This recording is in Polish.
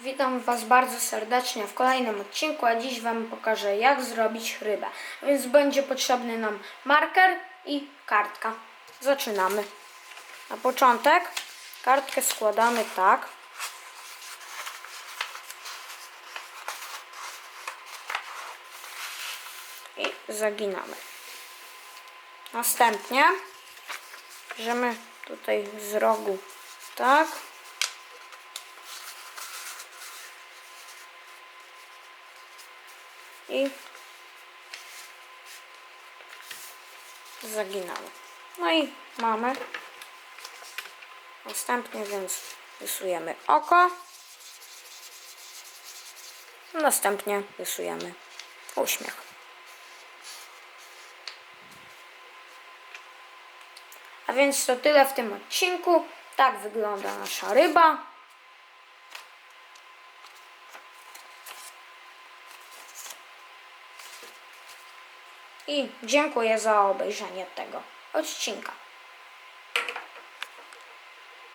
Witam Was bardzo serdecznie w kolejnym odcinku, a dziś Wam pokażę jak zrobić rybę. Więc będzie potrzebny nam marker i kartka. Zaczynamy. Na początek kartkę składamy tak. I zaginamy. Następnie bierzemy tutaj z rogu tak. I zaginamy. No i mamy. Następnie więc rysujemy oko. Następnie rysujemy uśmiech. A więc to tyle w tym odcinku. Tak wygląda nasza ryba. I dziękuję za obejrzenie tego odcinka.